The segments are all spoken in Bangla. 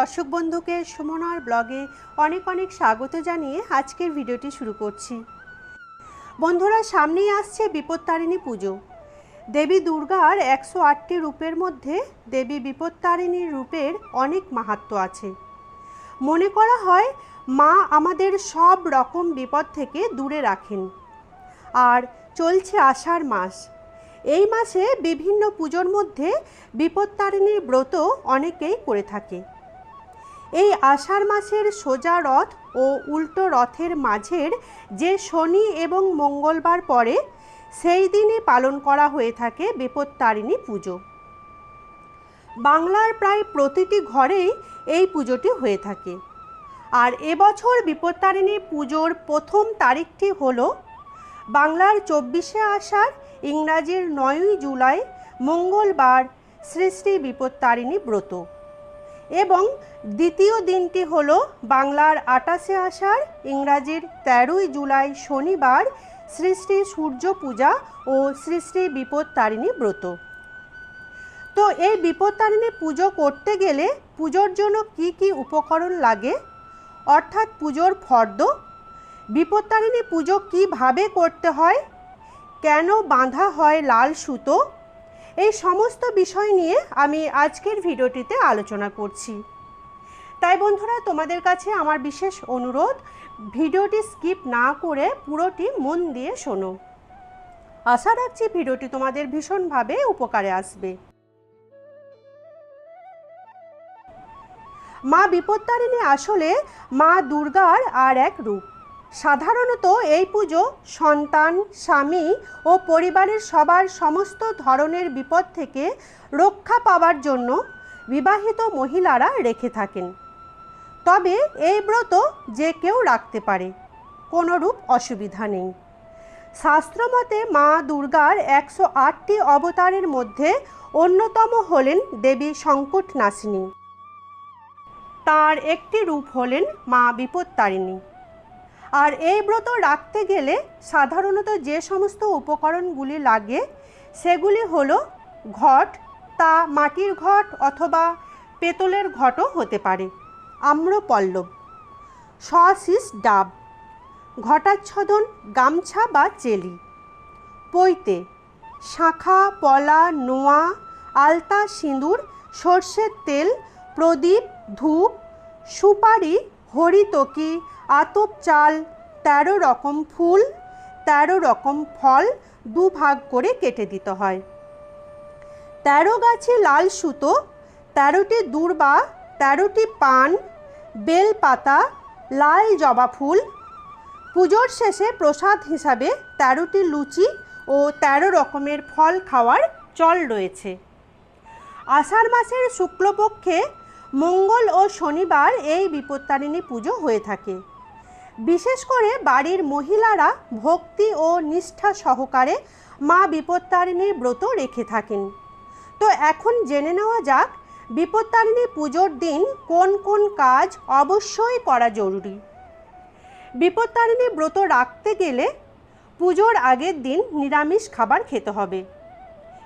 দর্শক বন্ধুকে সুমনার ব্লগে অনেক অনেক স্বাগত জানিয়ে আজকের ভিডিওটি শুরু করছি। বন্ধুরা, সামনেই আসছে বিপত্তারিণী পুজো। দেবী দুর্গার একশো আটটি রূপের মধ্যে দেবী বিপত্তারিণীর রূপের অনেক মাহাত্ম্য আছে। মনে করা হয়, মা আমাদের সব রকম বিপদ থেকে দূরে রাখেন। আর চলছে আষাঢ় মাস। এই মাসে বিভিন্ন পুজোর মধ্যে বিপত্তারিণীর ব্রত অনেকেই করে থাকে। এই আষাঢ় মাসের সোজা রথ ও উল্টো রথের মাঝের যে শনি এবং মঙ্গলবার পরে সেই দিনই পালন করা হয়ে থাকে বিপত্তারিণী পুজো। বাংলার প্রায় প্রতিটি ঘরেই এই পুজোটি হয়ে থাকে। আর এবছর বিপত্তারিণী পুজোর প্রথম তারিখটি হল বাংলার চব্বিশে আষাঢ়, ইংরাজির নয়ই জুলাই, মঙ্গলবার শ্রী বিপত্তারিণী ব্রত। এবং দ্বিতীয় দিনটি হল বাংলার আটাশে আষাঢ়, ইংরাজির তেরোই জুলাই শনিবার, শ্রী শ্রী সূর্য পূজা ও শ্রী শ্রী বিপত্তারিণী ব্রত। তো এই বিপত্তারিণী পুজো করতে গেলে পুজোর জন্য কি কি উপকরণ লাগে? অর্থাৎ পুজোর ফর্দ বিপত্তারিণী পুজো কীভাবে করতে হয়? কেন বাঁধা হয় লাল সুতো? এই সমস্ত বিষয় নিয়ে আমি আজকের ভিডিওটিতে আলোচনা করছি। তাই বন্ধুরা, তোমাদের কাছে আমার বিশেষ অনুরোধ, ভিডিওটি স্কিপ না করে পুরোটি মন দিয়ে শোনো। আশা রাখছি ভিডিওটি তোমাদের ভীষণভাবে উপকারে আসবে। মা বিপত্তারিণী আসলে মা দুর্গার আর এক রূপ। সাধারণত এই পুজো সন্তান, স্বামী ও পরিবারের সবার সমস্ত ধরনের বিপদ থেকে রক্ষা পাওয়ার জন্য বিবাহিত মহিলারা রেখে থাকেন। তবে এই ব্রত যে কেউ রাখতে পারে, কোনোরূপ অসুবিধা নেই। শাস্ত্রমতে মা দুর্গার একশো আটটি অবতারের মধ্যে অন্যতম হলেন দেবী সংকট নাসিনী তার একটি রূপ হলেন মা বিপত্তারিণী। আর এই ব্রত রাখতে গেলে সাধারণত যে সমস্ত উপকরণগুলি লাগে, সেগুলি হলো ঘট, তা মাটির ঘট অথবা পেতলের ঘটও হতে পারে। আম্রপল্লব, সশিস ডাব, ঘটাচ্ছদন, গামছা বা চেলি, পৈতে, শাখা, পলা, নোয়া, আলতা, সিঁদুর, সর্ষের তেল, প্রদীপ, ধূপ, সুপারি হরিতকি আতপ চাল, তেরো রকম ফুল, তেরো রকম ফল দু ভাগ করে কেটে দিতে হয়। তেরো গাছে লাল সুতো, তেরোটি দূর্বা, তেরোটি পান, বেলপাতা, লাল জবা ফুল। পুজোর শেষে প্রসাদ হিসাবে তেরোটি লুচি ও তেরো রকমের ফল খাওয়ার চল রয়েছে। আষাঢ় মাসের শুক্লপক্ষে মঙ্গল ও শনিবার এই বিপত্তারিণী পুজো হয়ে থাকে। বিশেষ করে বাড়ির মহিলারা ভক্তি ও নিষ্ঠা সহকারে মা বিপত্তারিণীর ব্রত রেখে থাকেন। তো এখন জেনে নেওয়া যাক, বিপত্তারিণী পুজোর দিন কোন কোন কাজ অবশ্যই করা জরুরি। বিপত্তারিণী ব্রত রাখতে গেলে পুজোর আগের দিন নিরামিষ খাবার খেতে হবে।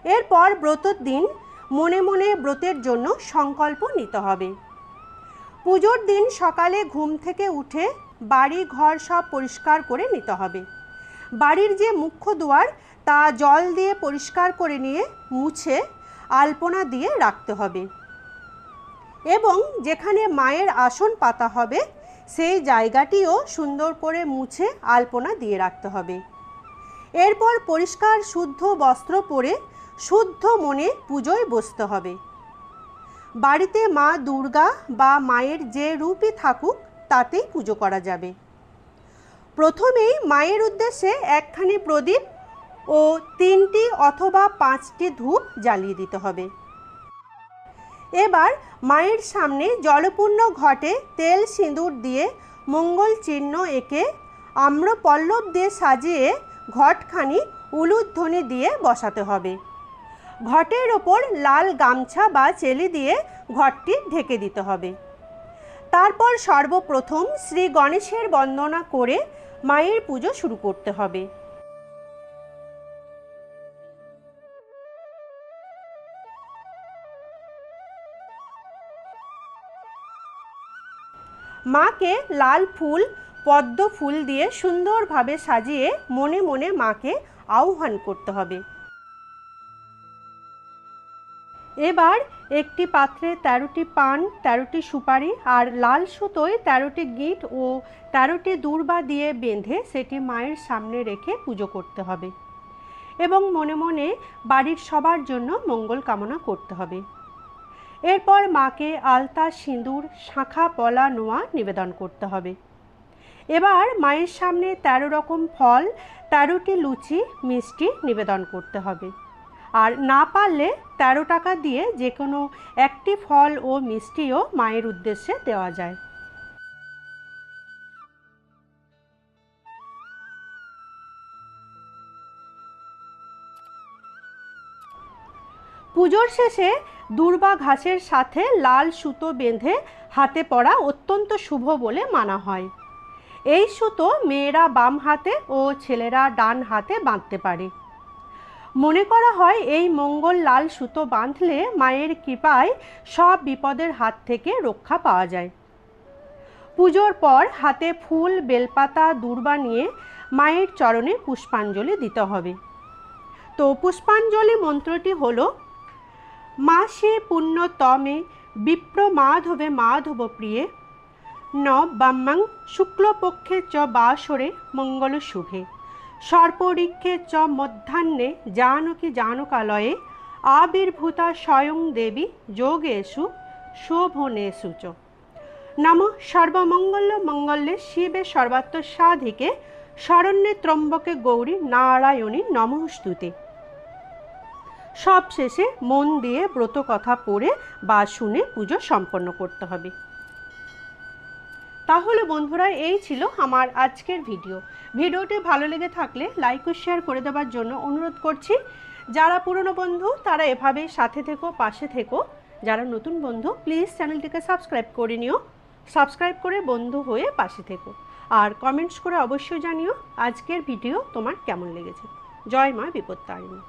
এরপর ব্রতর দিন মনে মনে ব্রতের জন্য সংকল্প নিতে হবে। পুজোর দিন সকালে ঘুম থেকে উঠে বাড়ি ঘর সব পরিষ্কার করে নিতে হবে। বাড়ির যে মুখ্য দুয়ার, তা জল দিয়ে পরিষ্কার করে নিয়ে মুছে আলপনা দিয়ে রাখতে হবে। এবং যেখানে মায়ের আসন পাতা হবে, সেই জায়গাটিও সুন্দর করে মুছে আলপনা দিয়ে রাখতে হবে। এরপর পরিষ্কার শুদ্ধ বস্ত্র পরে শুদ্ধ মনে পুজোয় বসতে হবে। বাড়িতে মা দুর্গা বা মায়ের যে রূপই থাকুক, তাতেই পুজো করা যাবে। প্রথমেই মায়ের উদ্দেশ্যে একখানি প্রদীপ ও তিনটি অথবা পাঁচটি ধূপ জ্বালিয়ে দিতে হবে। এবার মায়ের সামনে জলপূর্ণ ঘটে তেল সিঁদুর দিয়ে মঙ্গল চিহ্ন এঁকে আম্রপল্লব দিয়ে সাজিয়ে ঘটখানি উলুধ্বনি দিয়ে বসাতে হবে। ঘটের ওপর লাল গামছা বা চেলি দিয়ে ঘরটি ঢেকে দিতে হবে। তারপর সর্বপ্রথম শ্রী গণেশের বন্দনা করে মায়ের পুজো শুরু করতে হবে। মাকে লাল ফুল, পদ্ম ফুল দিয়ে সুন্দরভাবে সাজিয়ে মনে মনে মাকে আহ্বান করতে হবে। এবার একটি পাত্রে তেরোটি পান, তেরোটি সুপারি আর লাল সুতোয় তেরোটি গিট ও তেরোটি দূর্বা দিয়ে বেঁধে সেটি মায়ের সামনে রেখে পুজো করতে হবে এবং মনে মনে বাড়ির সবার জন্য মঙ্গল কামনা করতে হবে। এরপর মাকে আলতা, সিঁদুর, শাঁখা, পলা, নোয়া নিবেদন করতে হবে। এবার মায়ের সামনে তেরো রকম ফল, তেরোটি লুচি, মিষ্টি নিবেদন করতে হবে। আর না পারলে তেরো টাকা দিয়ে যে কোনো একটি ফল ও মিষ্টিও মায়ের উদ্দেশ্যে দেওয়া যায়। পুজোর শেষে দুর্বা ঘাসের সাথে লাল সুতো বেঁধে হাতে পরা অত্যন্ত শুভ বলে মানা হয়। এই সুতো মেয়েরা বাম হাতে ও ছেলেরা ডান হাতে বাঁধতে পারে। মনে করা হয় এই মঙ্গল লাল সুতো বাঁধলে মায়ের কৃপায় সব বিপদের হাত থেকে রক্ষা পাওয়া যায়। পুজোর পর হাতে ফুল, বেলপাতা, দূর্বা নিয়ে মায়ের চরণে পুষ্পাঞ্জলি দিতে হবে। তো পুষ্পাঞ্জলি মন্ত্রটি হলো মাসে পুণ্যতমে বিপ্র মাধবে মাধব প্রিয়ে। ন বাম্মাং শুক্লপক্ষে চ বাসরে মঙ্গল শুভে। সর্পরিক্ষে চ মধ্যাহ্নে জানকী জানকালয়ে আবির্ভূতা স্বয়ং দেবী যোগেশু শোভনেশু চ। নম সর্বমঙ্গল মঙ্গলে শিবে সর্বাত্ম সাধিকে শরণ্যে ত্রম্বকে গৌরী নারায়ণী নমস্তুতে। সব শেষে মন দিয়ে ব্রত কথা পড়ে বা শুনে পুজো সম্পন্ন করতে হবে। তাহলে বন্ধুরা, এই ছিল আমার আজকের ভিডিও। ভিডিওটি ভালো লেগে থাকলে লাইক ও শেয়ার করে দেওয়ার জন্য অনুরোধ করছি। যারা পুরনো বন্ধু, তারা এভাবে সাথে থেকো, পাশে থেকো। যারা নতুন বন্ধু প্লিজ চ্যানেলটিকে সাবস্ক্রাইব করে নিও। সাবস্ক্রাইব করে বন্ধু হয়ে পাশে থেকো। আর কমেন্টস করে অবশ্যই জানিও আজকের ভিডিও তোমার কেমন লেগেছে। জয় মা বিপত্তারিণী।